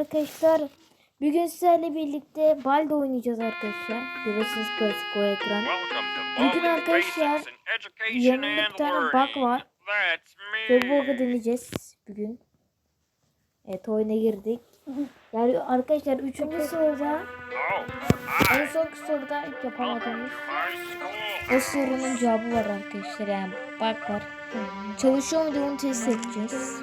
arkadaşlar. Bugün sizlerle birlikte Balde oynayacağız arkadaşlar. Görüyorsunuz klasik o ekran. Bugün arkadaşlar yanımda bir tane bug var. Ve bu bug'ı deneyeceğiz bugün. Evet oyuna girdik. Yani arkadaşlar 3. soruda en son soruda yapamadığımız o sorunun cevabı var arkadaşlar yani bug var. Çalışıyor mu diye onu test edeceğiz.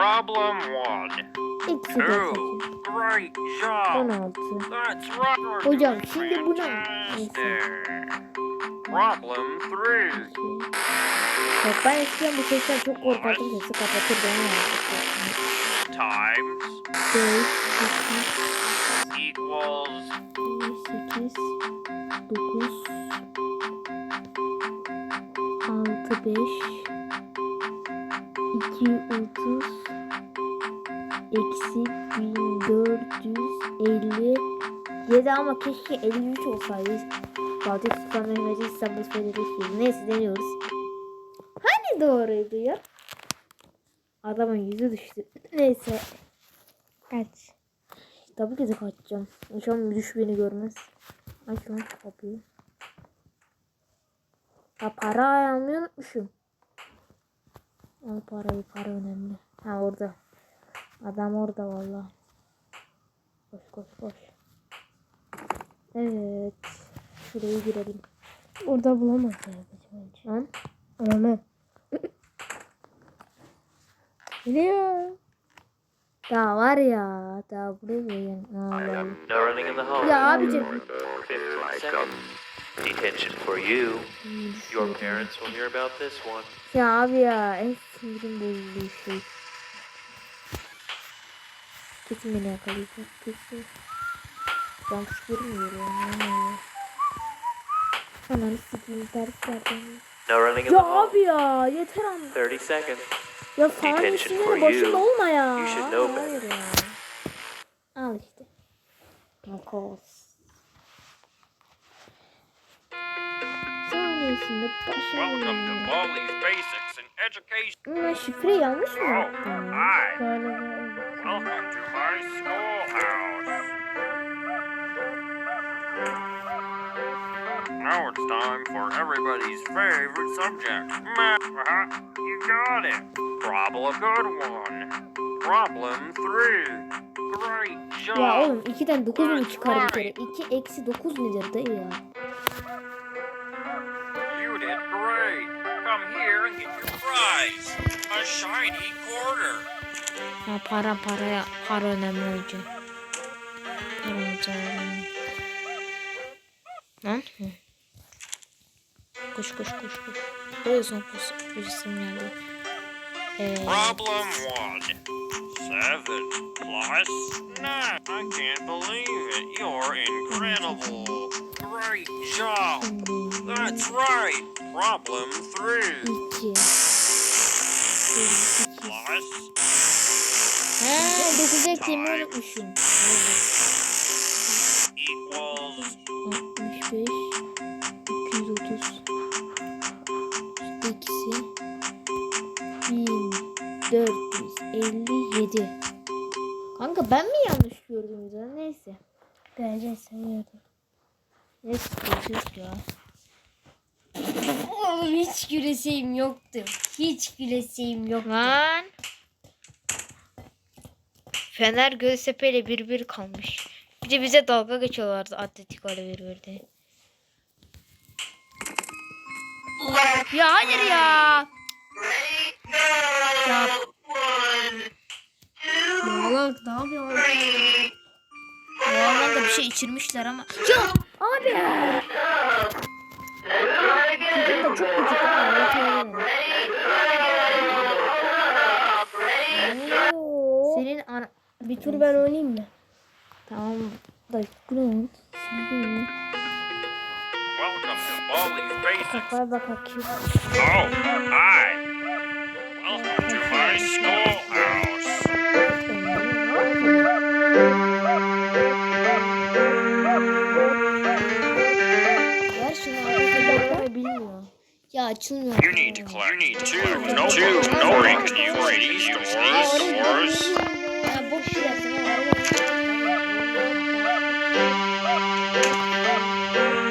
Problem one. Eksi Two. Great job. 16. That's right. Hocam, şimdi bu ne? fantastic. Problem three. Bak ben eskiden bu sesten çok korkardım. Sesi kapatırdım ama. Times 5, equals 8, 9, 6, 5, ama keşke 53 olsaydı. Fatih Sultan Mehmet'in İstanbul Belediyesi. Neyse deniyoruz. Hani doğruydu ya? Adamın yüzü düştü. Neyse. Kaç. Tabii ki de kaçacağım. İnşallah müdür beni görmez. Aç lan kapıyı. Ha para almayı unutmuşum. Al parayı para önemli. Ha orada. Adam orada valla. Koş koş koş. Evet. Şuraya girelim. Orada bulamaz bence. Lan. Ananı. Geliyor. Ya var ya. Daha buraya koyayım. Allah Allah. No running in the hall. Ya abicim. 15 seconds. Detention for you. Your parents will hear about this one. Ya abi ya. En sinirim bozuldu şey. Kesin beni yakalayacak. Kesin. Ben girmiyor ya. Oluyor? Ananı sikeyim ters yerden. No running in the Ya hall. abi ya yeter ama. 30 seconds. Ya isimleri for başında you. olma ya. You should know better. Hayır ya. Al işte. Welcome to başarılı. Baldi's Basics in Education. Ama şifre yanlış mı. Welcome to my schoolhouse. Now it's time for everybody's favorite subject, math. Uh-huh. You got it. Problem good one. Problem three. Great job. Ya oğlum 2'den 9 mu çıkar bir kere? 2 eksi 9 nedir dayı ya? You did great. Come here and get your prize. A shiny quarter. Ha para paraya para önemli önce. Para önemli. Lan? Koş koş koş koş. Böyle son. Koşasım geldi. Ee, Problem one. Seven plus nine. I can't believe it. You're incredible. Great job. That's right. Problem three. 2 Plus He 9 eklemi unutmuşum. equals 1457 Kanka ben mi yanlış gördüm ya? Neyse. Bence seviyordum. Neyse görüşürüz ya. Oğlum hiç güleseğim yoktu. Hiç güleseğim yok. Lan. Fener Göztepe ile bir bir kalmış. Bir de bize dalga geçiyorlardı Atletico ile bir birde. Ya hayır ya. Ya Salak ne yapıyor? Oğlan da bir şey içirmişler ama. Ya abi. Çocuğum da çok küçük ama. Senin ana... Bir tur ben oynayayım mı? Tamam. Da kurun. Şimdi. Welcome to Bali's Oh. Açılmıyor. You need to collect. You need two notebooks. Two notebooks. Can you read these doors? Ya boş.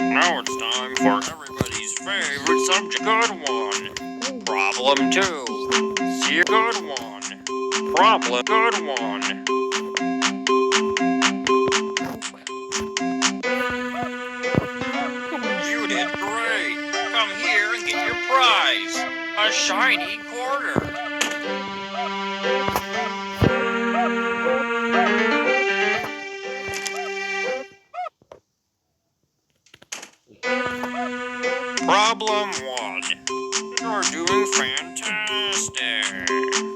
Now it's time for everybody's favorite subject. Good one. Problem two. See a good one. Problem. Good one. Shiny quarter. Problem one. You're doing fantastic.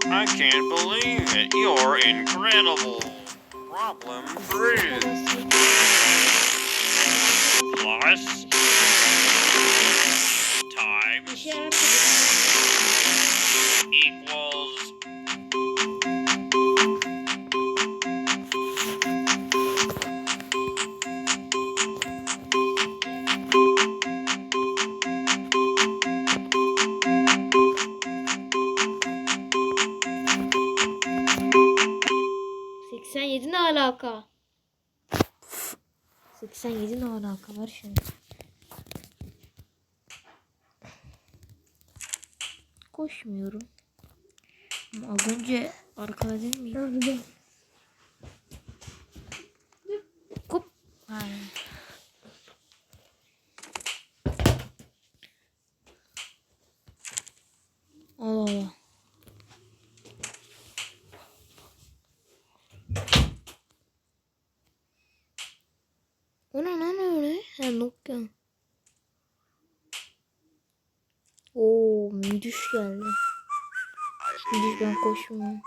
I can't believe it. You're incredible. Problem three. Plus. Times. 87 ne alaka var şimdi. Koşmuyorum. Ama az önce arkada değil miyim? Kup. Ha. Allah Allah. O ne lan öyle? Ha Nokia. Oo müdüş geldi. Koşmuyorum.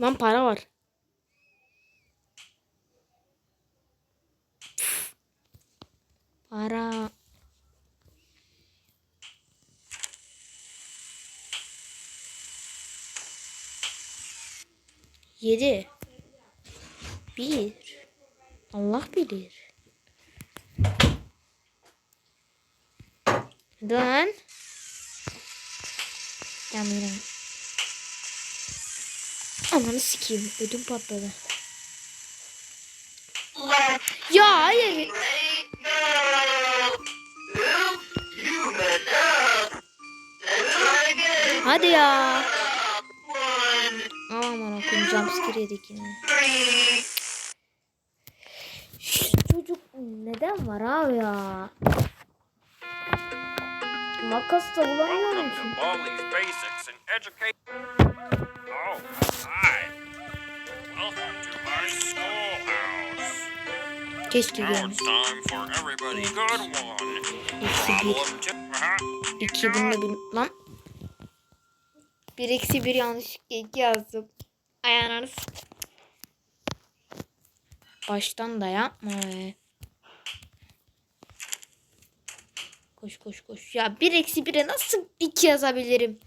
Lan para var. Para. Yedi. Bir. Allah bilir. Dön. Yamirim. Ananı sikeyim. Ödüm patladı. Ya hayır. Hadi ya. Aman okuyayım jumpscare yedik yine. Neden var abi ya? Makas da bulamıyorum Education. Oh. Keşke one. Eksi bir. Uh-huh. İki bunu da bil... Lan. Bir eksi bir yanlışlıkla iki yazdım. Ayağını Baştan da yapma be. Koş koş koş. Ya bir eksi bire nasıl iki yazabilirim?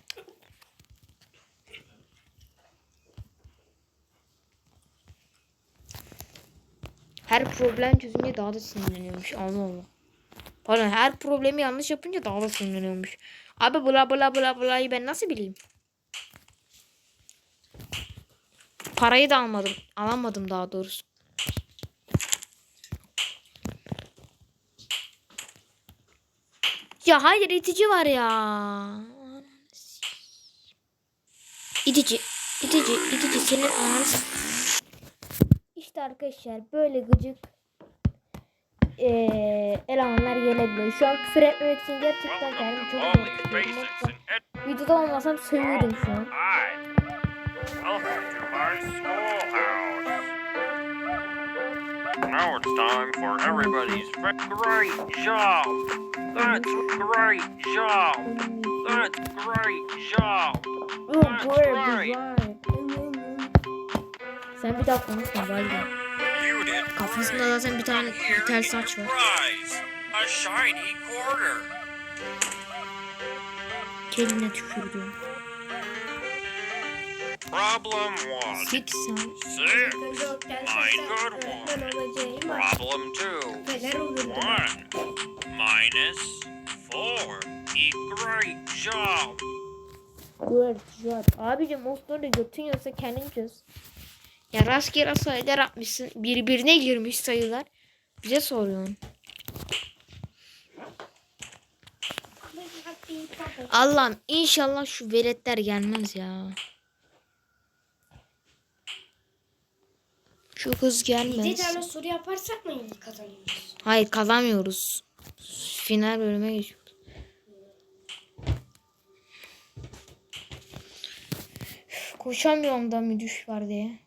Her problem çözünce daha da sinirleniyormuş. Allah. Pardon her problemi yanlış yapınca daha da sinirleniyormuş. Abi bla bla bla bla'yı ben nasıl bileyim? Parayı da almadım. Alamadım daha doğrusu. Ya hayır itici var ya. İtici. İtici. İtici senin ananı İşte arkadaşlar böyle gıcık eee elemanlar gelebiliyor. Şu an küfür etmemek için gerçekten kendimi çok Ed. Videoda olmasam sövüyordum şu an. Now it's time for everybody's great job. That's great job. That's great job. Oh, That's güzel. Sen bir Baldi. You did Kafasında zaten bir tane bir tel saç var. Keline tükürdü. Problem one. Six. Six. Fine, good one. Problem two. One. Minus four. E great job. Güzel güzel. Abicim Oscar'da götün yoksa kendin çöz. Ya rastgele sayılar atmışsın. Birbirine girmiş sayılar. Bize soruyorsun. Allah'ım inşallah şu veletler gelmez ya. Şu kız Bir gelmez. tane soru yaparsak mı kazanıyoruz? Hayır kazanmıyoruz. Final bölüme geçiyoruz. Koşamıyorum da müdüş var diye.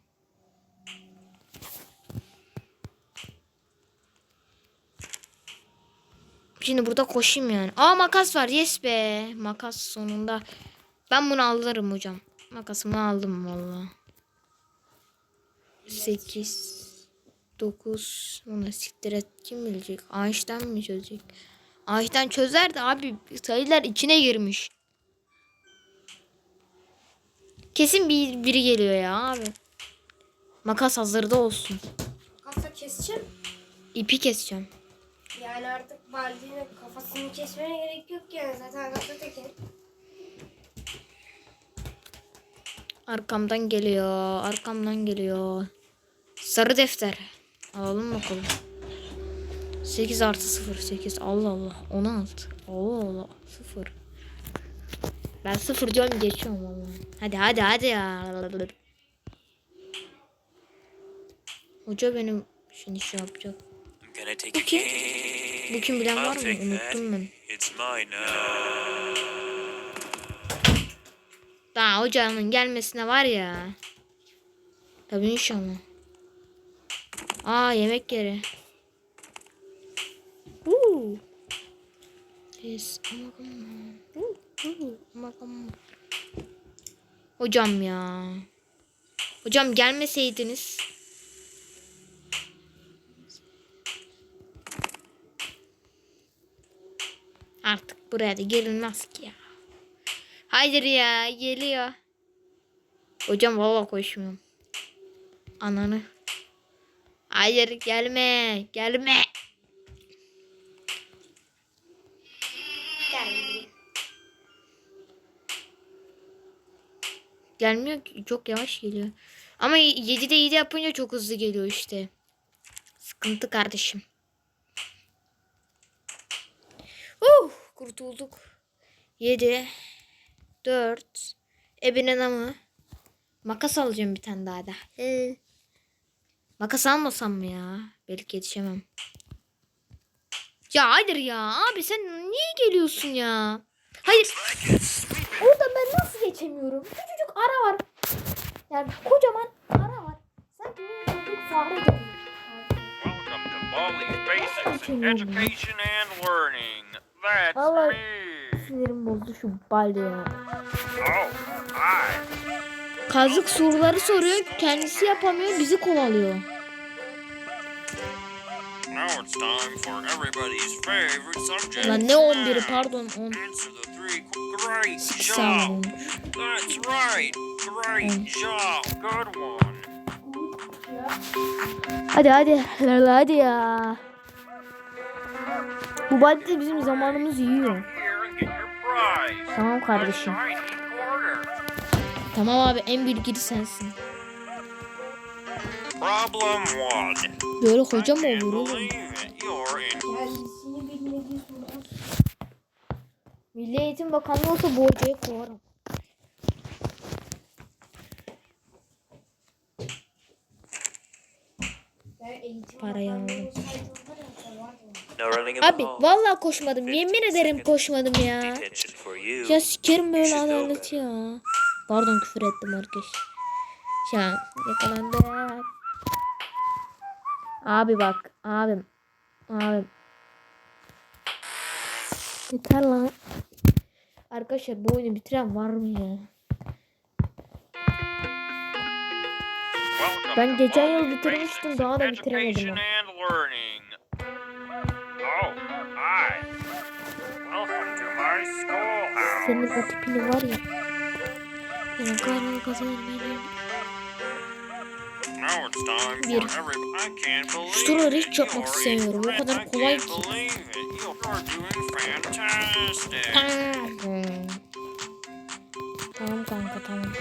Şimdi burada koşayım yani. Aa makas var. Yes be. Makas sonunda. Ben bunu alırım hocam. Makasımı aldım valla. 8 9 Ona siktir et. Kim bilecek? Einstein mi çözecek? Einstein çözer de abi sayılar içine girmiş. Kesin bir, biri geliyor ya abi. Makas hazırda olsun. Kasa keseceğim. İpi keseceğim. Yani artık Baldi'nin kafasını kesmene gerek yok yani zaten kasa teker. Arkamdan geliyor. Arkamdan geliyor. Sarı defter. Alalım bakalım. 8 artı 0. 8. Allah Allah. 16. Allah Allah. 0. Ben 0 diyorum geçiyorum valla. Hadi hadi hadi ya. Hoca benim şimdi şey yapacak. Bu kim? Bu kim bilen var mı? Unuttum ben. Daha hocanın gelmesine var ya. Tabii inşallah. Aa yemek yeri. Uuu. Yes. Hocam ya. Hocam gelmeseydiniz. Artık buraya da gelinmez ki ya. Hayır ya geliyor. Hocam valla koşmuyorum. Ananı. Hayır gelme gelme. Yani Gelmiyor ki çok yavaş geliyor. Ama 7'de 7 yapınca çok hızlı geliyor işte. Sıkıntı kardeşim. Uh, kurtulduk. 7 4 Ebinin ama makas alacağım bir tane daha da. Ee, makas almasam mı ya? Belki yetişemem. Ya hayır ya abi sen niye geliyorsun ya? Hayır. Orada ben nasıl geçemiyorum? Küçücük ara var. Yani kocaman ara var. Sanki minicik fare gibi. Welcome to Baldi's Basics in Education and Learning. That's Vallahi- me. Sinirim bozdu şu ya. Oh, hi. Kazık soruları soruyor. Kendisi yapamıyor. Bizi kovalıyor. Lan ne 11'i math. pardon 10. Answer the three qu- great Sağ job. olun. That's right. Great job. Good one. Hadi hadi. Hadi, ya. Bu balde de bizim zamanımızı yiyor. Tamam kardeşim. Tamam abi en bilgili sensin. Problem one. Böyle hoca mı olur oğlum? Milli Eğitim Bakanlığı olsa bu hocayı kovarım. Ben eğitim Parayı aldım. Abi vallahi koşmadım. Yemin 15 ederim koşmadım ya. Ya sikerim böyle adalet ya. Pardon küfür ettim arkadaş. An yakalandı. Abi bak abim. Abim. Yeter lan. Arkadaşlar bu oyunu bitiren var mı ya? Ben geçen yıl bitirmiştim, daha da bitiremedim. Senin o tipini var ya. Benim karnım kazanırım. Now it's time Bir. Şuraları it. hiç yapmak istemiyorum. O kadar kolay ki. Tamam kanka tamam.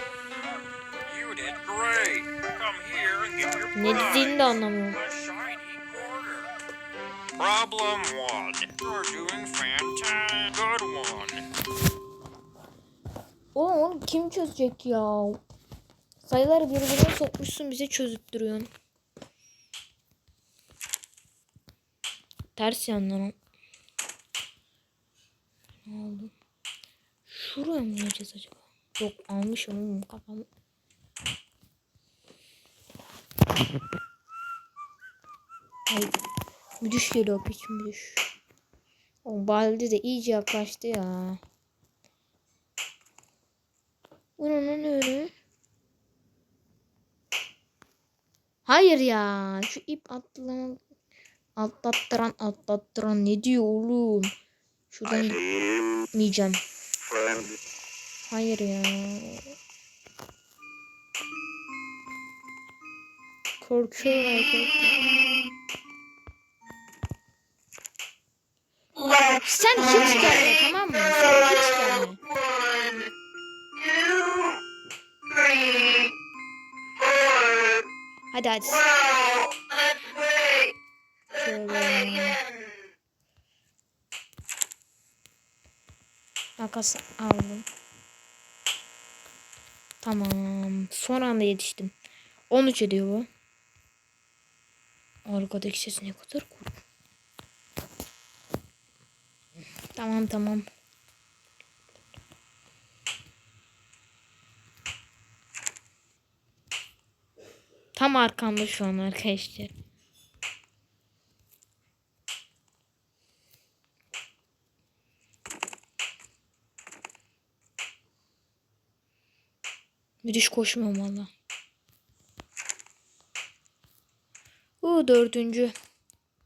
Ne dediğini de anlamıyorum. Problem one. You're doing fantastic. Oğlum onu kim çözecek ya? Sayıları birbirine sokmuşsun bize çözüttürüyorsun. Ters yandan. Ne oldu? Şuraya mı yiyeceğiz acaba? Yok almışım oğlum kafamı. Ay, müdüş geliyor piç müdüş. O baldi de iyice yaklaştı ya. Bunun öyle. Hayır ya. Şu ip atlama atlattıran atlattıran ne diyor oğlum? Şuradan gitmeyeceğim. Hayır ya. Korkuyorum arkadaşlar. Sen hiç gelme tamam mı? Sen Hadi hadi. Şöyle. Makas aldım. Tamam. Son anda yetiştim. 13 ediyor bu. Arkadaki ses ne kadar korkunç. Tamam tamam. Tam arkamda şu an arkadaşlar. Müthiş koşmuyorum valla. Bu dördüncü.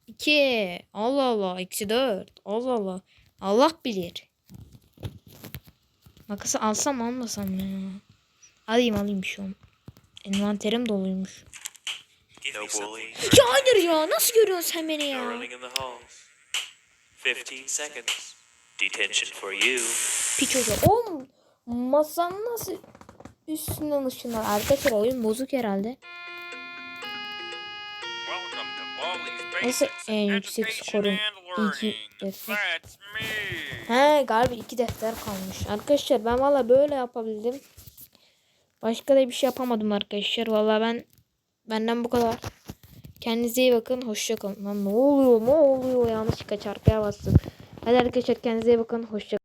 İki. Allah Allah. Eksi dört. Allah Allah. Allah bilir. Makası alsam almasam ya. Alayım alayım bir şey olmaz. Envanterim doluymuş. Ya hayır ya. Nasıl görüyorsun sen beni ya? running in the halls. 15 seconds. Detention for you. Piç hoca. Oğlum masanın nasıl üstünden ışınlar? Arkadaşlar oyun bozuk herhalde. Nasıl en yüksek İki Learning. defter. That's me. He galiba iki defter kalmış. Arkadaşlar ben valla böyle yapabildim. Başka da bir şey yapamadım arkadaşlar. Valla ben benden bu kadar. Kendinize iyi bakın. Hoşça kalın. Lan ne oluyor? Ne oluyor? Yanlışlıkla çarpıya bastım. Hadi arkadaşlar kendinize iyi bakın. Hoşça